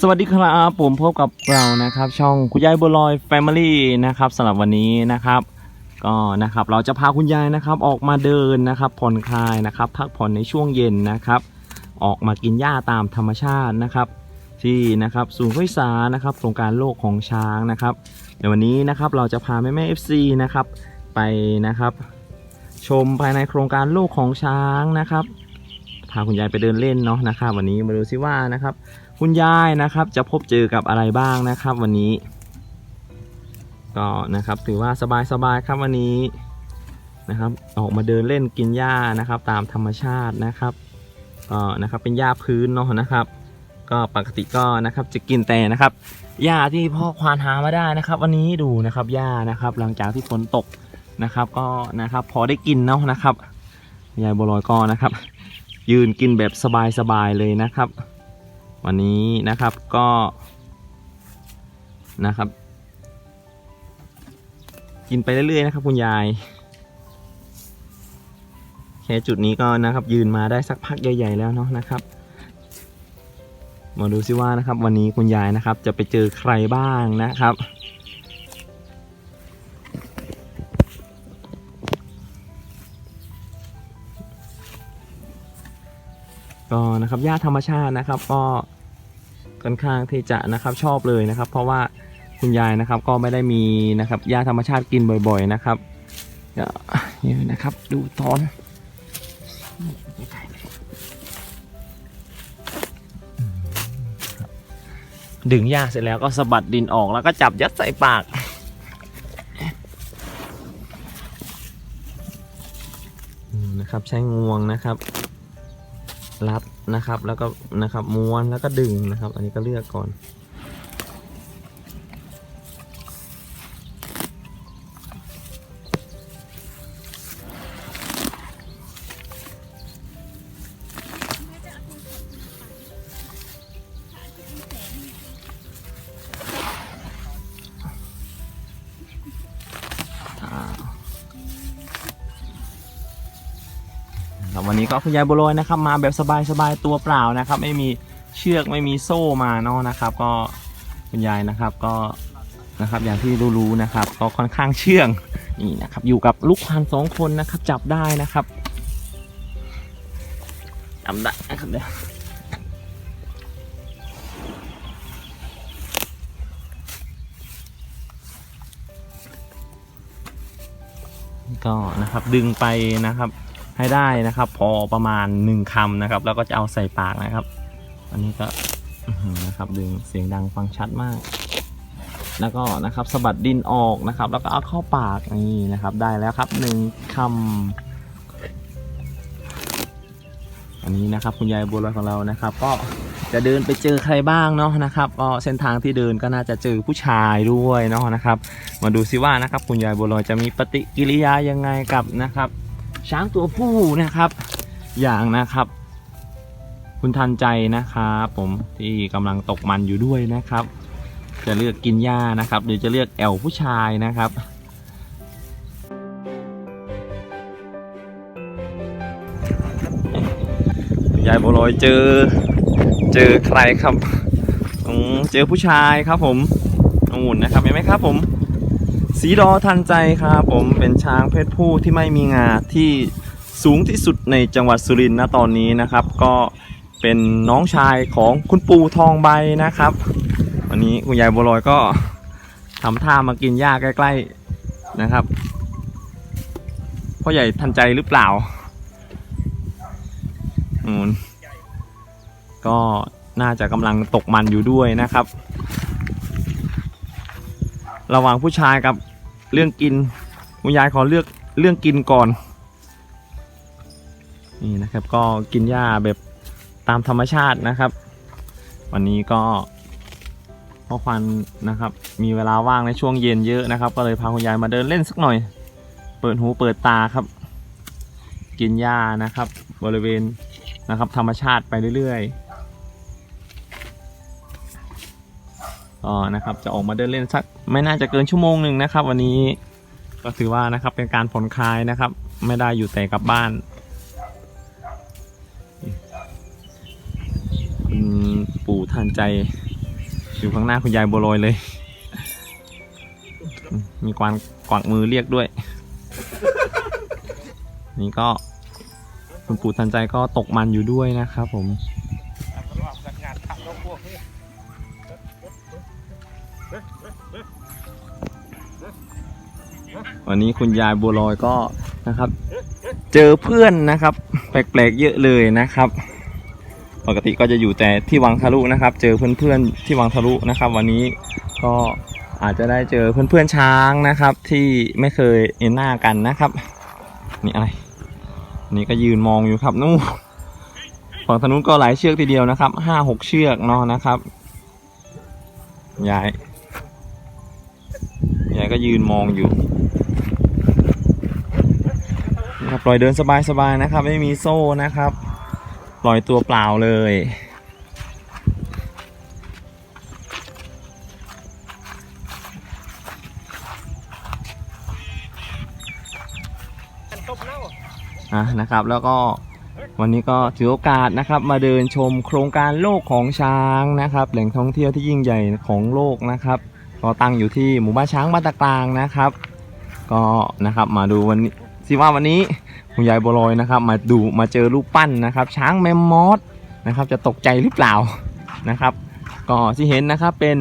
สวัสดีครับผมพบกับเรานะครับ ช่องคุณยายบัวลอยแฟมิลี่นะครับสำหรับวันนี้นะครับ ก็นะครับเราจะพาคุณยายนะครับ ออกมาเดินนะครับผ่อนคลายนะครับ พักผ่อนในช่วงเย็นนะครับ ออกมากินหญ้าตามธรรมชาตินะครับ ที่นะครับศูนย์วิสานะครับโครงการโลกของช้างนะครับในวันนี้นะครับเราจะพาแม่แม่เอฟซีนะครับไปนะครับชมภายในโครงการโลกของช้างนะครับ พาคุณยายไปเดินเล่นเนาะนะครับ วันนี้มาดูซิว่านะครับ คุณยายนะครับจะพบเจอกับอะไรบ้างนะครับ วันนี้ ก็นะครับถือว่าสบายๆครับวันนี้นะครับออกมาเดินเล่นกินหญ้านะครับ ตามธรรมชาตินะครับก็นะครับเป็นหญ้าพื้นเนาะนะครับ ก็ปกติก็นะครับจะกินแต่นะครับหญ้าที่พ่อควานหามาได้นะครับ วันนี้ดูนะครับหญ้านะครับ หลังจากที่ฝนตกนะครับ ก็นะครับพอได้กินเนาะนะครับยายบัวลอยก็นะครับ ยืนกินแบบสบายๆเลยนะครับ วันนี้นะครับก็นะครับ กินไปเรื่อยๆนะครับ คุณยายแค่จุดนี้ก็นะครับ ยืนมาได้สักพักใหญ่ๆแล้วเนาะนะครับ มาดูซิว่านะครับ วันนี้คุณยายนะครับ จะไปเจอใครบ้างนะครับ ก็นะครับหญ้าธรรมชาตินะครับ ก็ค่อนข้างที่จะนะครับชอบเลยนะครับ เพราะว่าคุณยายนะครับก็ไม่ได้มีนะครับหญ้าธรรมชาติกินบ่อยๆนะครับเดี๋ยวนี่นะครับ ดูตอนดึงหญ้าเสร็จแล้วก็สะบัดดินออกแล้วก็จับยัดใส่ปากนะครับใช้งวงนะครับ รัดนะครับ แล้วก็นะครับม้วนแล้วก็ดึงนะครับ อันนี้ก็เลือกก่อน วันนี้ก็คุณยายบัวลอยนะครับ มาแบบสบายๆตัวเปล่านะครับ ไม่มีเชือกไม่มีโซ่มาเนาะนะครับ ก็คุณยายนะครับก็นะครับอย่างที่รู้ๆนะครับ ก็ค่อนข้างเชื่องนี่นะครับ อยู่กับลูกควานสองคนนะครับ จับได้นะครับจับได้นะครับเดี๋ยวก็นะครับดึงไปนะครับ ให้ได้นะครับ พอประมาณ1คำนะครับ แล้วก็จะเอาใส่ปากนะครับ อันนี้ก็นะครับดึงเสียงดังฟังชัดมาก แล้วก็นะครับสะบัดดินออกนะครับ แล้วก็เอาเข้าปากนี่นะครับ ได้แล้วครับหนึ่งคำอันนี้นะครับคุณยายบัวลอยของเรานะครับ ก็จะเดินไปเจอใครบ้างเนาะนะครับก็เส้นทางที่เดินก็น่าจะเจอผู้ชายด้วยเนาะนะครับ มาดูซิว่านะครับ คุณยายบัวลอยจะมีปฏิกิริยายังไงกับนะครับ ช้างตัวผู้นะครับ อย่างนะครับ คุณทันใจนะครับผมที่กำลังตกมันอยู่ด้วยนะครับ จะเลือกกินหญ้านะครับ หรือจะเลือกแอลผู้ชายนะครับยายบัวลอยเจอ เจอใครครับเจอผู้ชายครับผมองุ่นนะครับเห็นไหมครับผม สีดอทันใจครับผมเป็นช้างเพศผู้ที่ไม่มีงาที่สูงที่สุดในจังหวัดสุรินทร์ณตอนนี้นะครับ ก็เป็นน้องชายของคุณปู่ทองใบนะครับ วันนี้คุณยายบัวลอยก็ทำท่ามากินหญ้าใกล้ๆนะครับพ่อใหญ่ทันใจหรือเปล่าอืมก็น่าจะกำลังตกมันอยู่ด้วยนะครับ ระหว่างผู้ชายกับ เรื่องกินคุณยายขอเลือกเรื่องกินก่อน นี่นะครับ ก็กินหญ้าแบบตามธรรมชาตินะครับ วันนี้ก็พ่อควันนะครับ มีเวลาว่างในช่วงเย็นเยอะนะครับ ก็เลยพาคุณยายมาเดินเล่นสักหน่อย เปิดหูเปิดตาครับ กินหญ้านะครับ บริเวณนะครับ ธรรมชาติไปเรื่อยๆ ก็นะครับจะออกมาเดินเล่นสักไม่น่าจะเกินชั่วโมงหนึ่งนะครับ วันนี้ก็ถือว่านะครับเป็นการผ่อนคลายนะครับ ไม่ได้อยู่แต่กลับบ้านคุณปู่ทันใจอยู่ข้างหน้าคุณยายบัวลอยเลย มีกวางกวักมือเรียกด้วย นี่ก็คุณปู่ทันใจก็ตกมันอยู่ด้วยนะครับผม วันนี้คุณยายบัวลอยก็นะครับ เจอเพื่อนนะครับ แปลกๆเยอะเลยนะครับ ปกติก็จะอยู่แต่ที่วังทะลุนะครับ เจอเพื่อนๆที่วังทะลุนะครับ วันนี้ก็อาจจะได้เจอเพื่อนๆช้างนะครับ ที่ไม่เคยเห็นหน้ากันนะครับนี่อะไรนี่ก็ยืนมองอยู่ครับนู่นฝั่งทางนู้นก็หลายเชือกทีเดียวนะครับห้าหกเชือกเนาะนะครับยายยายก็ยืนมองอยู่นะครับ ปล่อยเดินสบายๆนะครับ ไม่มีโซ่นะครับ ปล่อยตัวเปล่าเลยอะนะครับ แล้วก็วันนี้ก็ถือโอกาสนะครับมาเดินชมโครงการโลกของช้างนะครับ แหล่งท่องเที่ยวที่ยิ่งใหญ่ของโลกนะครับ ก็ตั้งอยู่ที่หมู่บ้านช้างบ้านตะกลางนะครับ ก็นะครับมาดูวันนี้ สิว่าวันนี้คุณยายบัวลอยนะครับ มาดูมาเจอรูปปั้นนะครับ ช้างแมมมอสนะครับ จะตกใจหรือเปล่านะครับ ก็ที่เห็นนะครับเป็น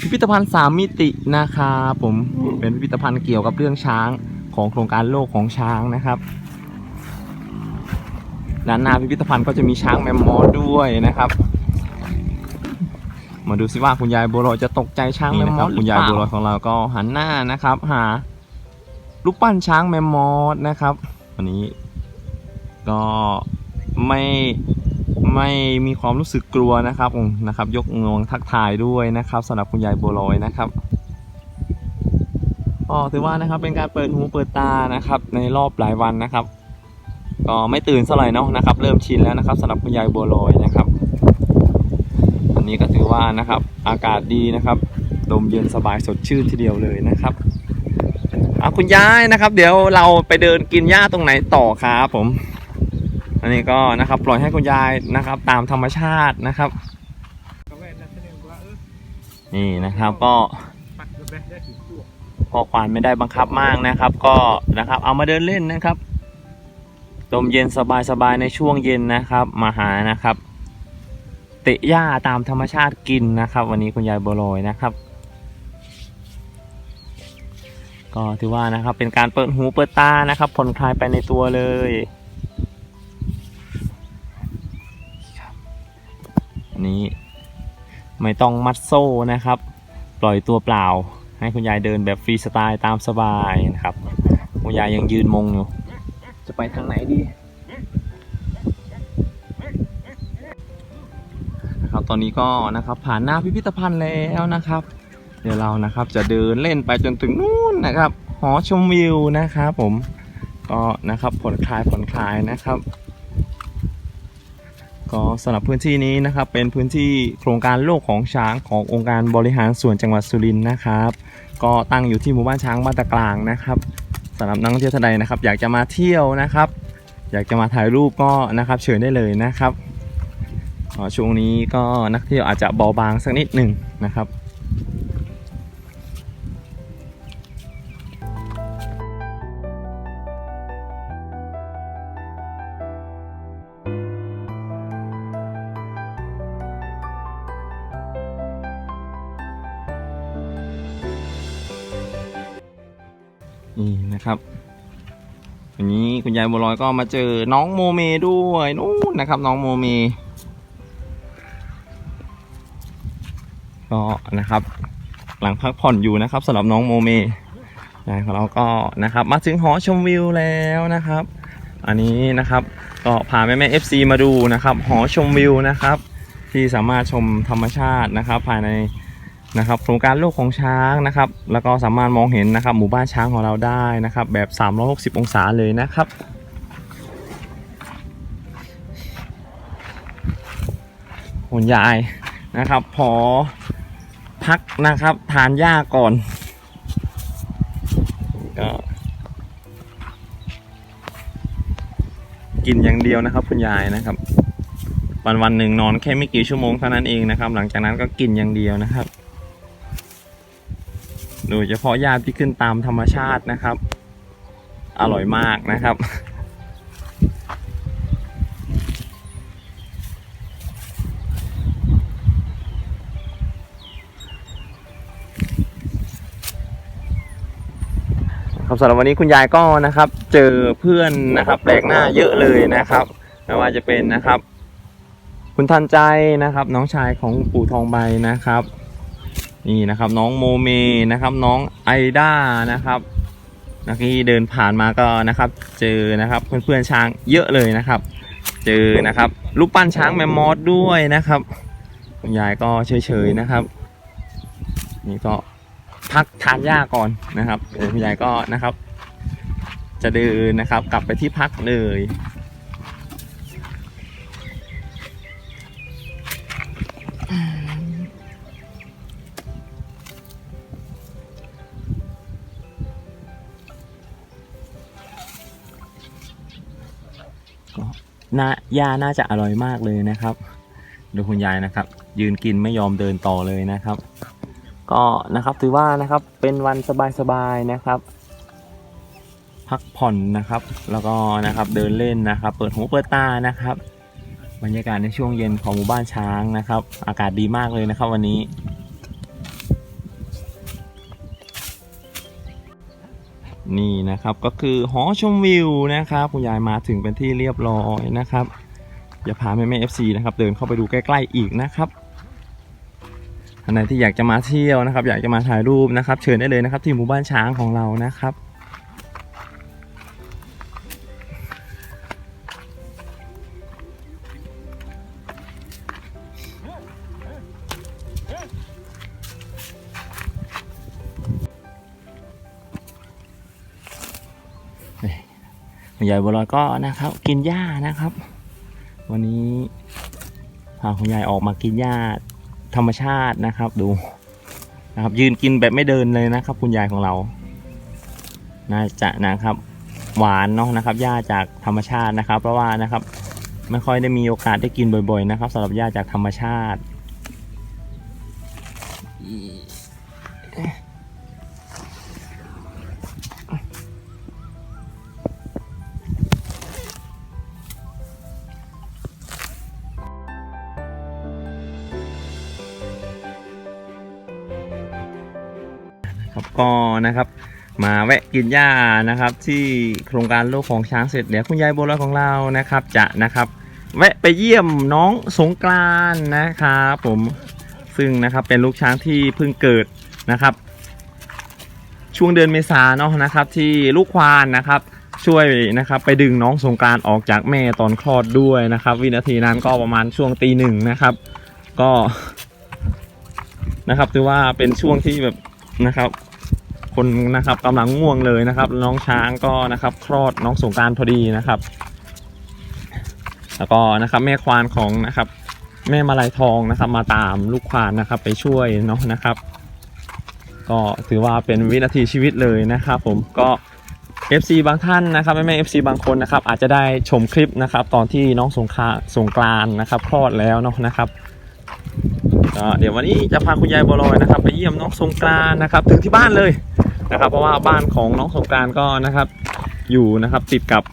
พิพิธภัณฑ์สามมิตินะครับผมเป็นพิพิธภัณฑ์เกี่ยวกับเรื่องช้างของโครงการโลกของช้างนะครับด้านหน้าพิพิธภัณฑ์ก็จะมีช้างแมมมอสด้วยนะครับ มาดูสิว่าคุณยายบัวลอยจะตกใจช้างแมมมอสคุณยายบัวลอยของเราก็หันหน้านะครับ หา รูปปั้นช้างแมมมอสนะครับวันนี้ก็ไม่ไม่มีความรู้สึกกลัวนะครับนะครับ ยกงวงทักทายด้วยนะครับสำหรับคุณยายบัวลอยนะครับก็ถือว่านะครับเป็นการเปิดหูเปิดตานะครับ ในรอบหลายวันนะครับ ก็ไม่ตื่นเท่าไหร่เนาะนะครับ เริ่มชินแล้วนะครับสำหรับคุณยายบัวลอยนะครับ อันนี้ก็ถือว่านะครับอากาศดีนะครับลมเย็นสบายสดชื่นทีเดียวเลยนะครับ อะคุณยายนะครับ เดี๋ยวเราไปเดินกินหญ้าตรงไหนต่อครับผม อันนี้ก็นะครับ ปล่อยให้คุณยายนะครับ ตามธรรมชาตินะครับ นี่นะครับก็พอควานไม่ได้บังคับมากนะครับ ก็นะครับ เอามาเดินเล่นนะครับลมเย็นสบายๆในช่วงเย็นนะครับ มาหานะครับ เตะหญ้าตามธรรมชาติกินนะครับ วันนี้คุณยายบัวลอยนะครับ ก็ถือว่านะครับเป็นการเปิดหูเปิดตานะครับผ่อนคลายไปในตัวเลยนนี้ไม่ต้องมัดโซ่นะครับ ปล่อยตัวเปล่า ให้คุณยายเดินแบบฟรีสไตล์ตามสบายนะครับคุณยายยังยืนมงอยู่ จะไปทางไหนดีนะครับตอนนี้ก็นะครับผ่านหน้าพิพิธภัณฑ์แล้วนะครับ เดี๋ยวเรานะครับจะเดินเล่นไปจนถึงนู่นนะครับ หอชมวิวนะครับผมก็นะครับผ่อนคลายผ่อนคลายนะครับ ก็สำหรับพื้นที่นี้นะครับ เป็นพื้นที่โครงการโลกของช้างขององค์การบริหารส่วนจังหวัดสุรินทร์นะครับ ก็ตั้งอยู่ที่หมู่บ้านช้างบ้านตะกลางนะครับสำหรับนักท่องเที่ยวท่านใดนะครับ อยากจะมาเที่ยวนะครับ อยากจะมาถ่ายรูปก็นะครับเชิญได้เลยนะครับช่วงนี้ก็นักเที่ยวอาจจะเบาบางสักนิดหนึ่งนะครับ นะครับ วันนี้คุณยายบัวลอยก็มาเจอน้องโมเมด้วยนู่นนะครับ น้องโมเมก็นะครับ หลังพักผ่อนอยู่นะครับสำหรับน้องโมเมยายของเราก็นะครับมาถึงหอชมวิวแล้วนะครับ อันนี้นะครับก็พาแม่แม่เอฟซีมาดูนะครับ หอชมวิวนะครับ ที่สามารถชมธรรมชาตินะครับ ภายใน นะครับโครงการโลกของช้างนะครับ แล้วก็สามารถมองเห็นนะครับ หมู่บ้านช้างของเราได้นะครับ แบบ 360 องศาเลยนะครับคุณยายนะครับ พอพักนะครับทานหญ้าก่อนก็กินอย่างเดียวนะครับ คุณยายนะครับ วันวันหนึ่งนอนแค่ไม่กี่ชั่วโมงเท่านั้นเองนะครับ หลังจากนั้นก็กินอย่างเดียวนะครับ โดยเฉพาะหญ้าที่ขึ้นตามธรรมชาตินะครับ อร่อยมากนะครับ ครับสำหรับวันนี้คุณยายก็นะครับ เจอเพื่อนนะครับ แปลกหน้าเยอะเลยนะครับไม่ว่าจะเป็นนะครับ คุณทันใจนะครับ น้องชายของปู่ทองใบนะครับ นี่นะครับน้องโมเมนะครับน้องไอด้านะครับนักที่เดินผ่านมาก็นะครับ เจอนะครับเพื่อนๆช้างเยอะเลยนะครับ เจอนะครับรูปปั้นช้างแมมมอสด้วยนะครับคุณยายก็เฉยๆนะครับ นี่ก็พักทานหญ้าก่อนนะครับคุณยายก็นะครับ จะเดินนะครับ กลับไปที่พักเลย ก็น่าหญ้าน่าจะอร่อยมากเลยนะครับ ดูคุณยายนะครับ ยืนกินไม่ยอมเดินต่อเลยนะครับ ก็นะครับถือว่านะครับเป็นวันสบายๆนะครับ พักผ่อนนะครับ แล้วก็นะครับเดินเล่นนะครับ เปิดหูเปิดตานะครับ บรรยากาศในช่วงเย็นของหมู่บ้านช้างนะครับ อากาศดีมากเลยนะครับวันนี้ นี่นะครับก็คือหอชมวิวนะครับคุณยายมาถึงเป็นที่เรียบร้อยนะครับอย่าพาแม่แม่เอฟซีนะครับเดินเข้าไปดูใกล้ๆอีกนะครับท่านใดที่อยากจะมาเที่ยวนะครับ อยากจะมาถ่ายรูปนะครับ เชิญได้เลยนะครับ ที่หมู่บ้านช้างของเรานะครับ คุณยายบัวลอยก็นะครับ กินหญ้านะครับ วันนี้พาคุณยายออกมากินหญ้าธรรมชาตินะครับ ดูนะครับ ยืนกินแบบไม่เดินเลยนะครับ คุณยายของเราน่าจะนะครับ หวานเนาะนะครับหญ้าจากธรรมชาตินะครับ เพราะว่านะครับไม่ค่อยได้มีโอกาสได้กินบ่อย ๆ นะครับสำหรับหญ้าจากธรรมชาติ นะครับ มาแวะกินหญ้านะครับ ที่โครงการโลกของช้างเสร็จเดี๋ยวคุณยายโบราณของเรานะครับ จะนะครับ แวะไปเยี่ยมน้องสงกรานนะครับผมซึ่งนะครับเป็นลูกช้างที่เพิ่งเกิดนะครับ ช่วงเดือนเมษาเนาะนะครับ ที่ลูกควานนะครับช่วยนะครับไปดึงน้องสงกานต์ออกจากแม่ตอนคลอดด้วยนะครับ วินาทีนั้นก็ประมาณช่วงตีหนึ่งนะครับ ก็นะครับถือว่าเป็นช่วงที่แบบนะครับ คนนะครับกำลังง่วงเลยนะครับ น้องช้างก็นะครับคลอดน้องสงการพอดีนะครับ แล้วก็นะครับแม่ควานของนะครับ แม่มาลายทองนะครับ มาตามลูกควานนะครับ ไปช่วยเนาะนะครับ ก็ถือว่าเป็นวินาทีชีวิตเลยนะครับ ผมก็ FC บางท่านนะครับแม่แม่ FC บางคนนะครับ อาจจะได้ชมคลิปนะครับ ตอนที่น้องสงคราสงกรานนะครับคลอดแล้วเนาะนะครับก็เดี๋ยววันนี้จะพาคุณยายบัวลอยนะครับ ไปเยี่ยมน้องสงกรานนะครับ ถึงที่บ้านเลย นะครับ เพราะว่าบ้านของน้องสงการก็นะครับ อยู่นะครับติดกับ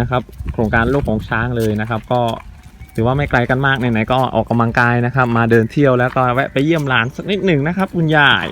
นะครับ โครงการลูกของช้างเลยนะครับ ก็ถือว่าไม่ไกลกันมากไหนๆก็ออกกำลังกายนะครับ มาเดินเที่ยวแล้วก็แวะไปเยี่ยมหลานสักนิดหนึ่งนะครับ คุณยาย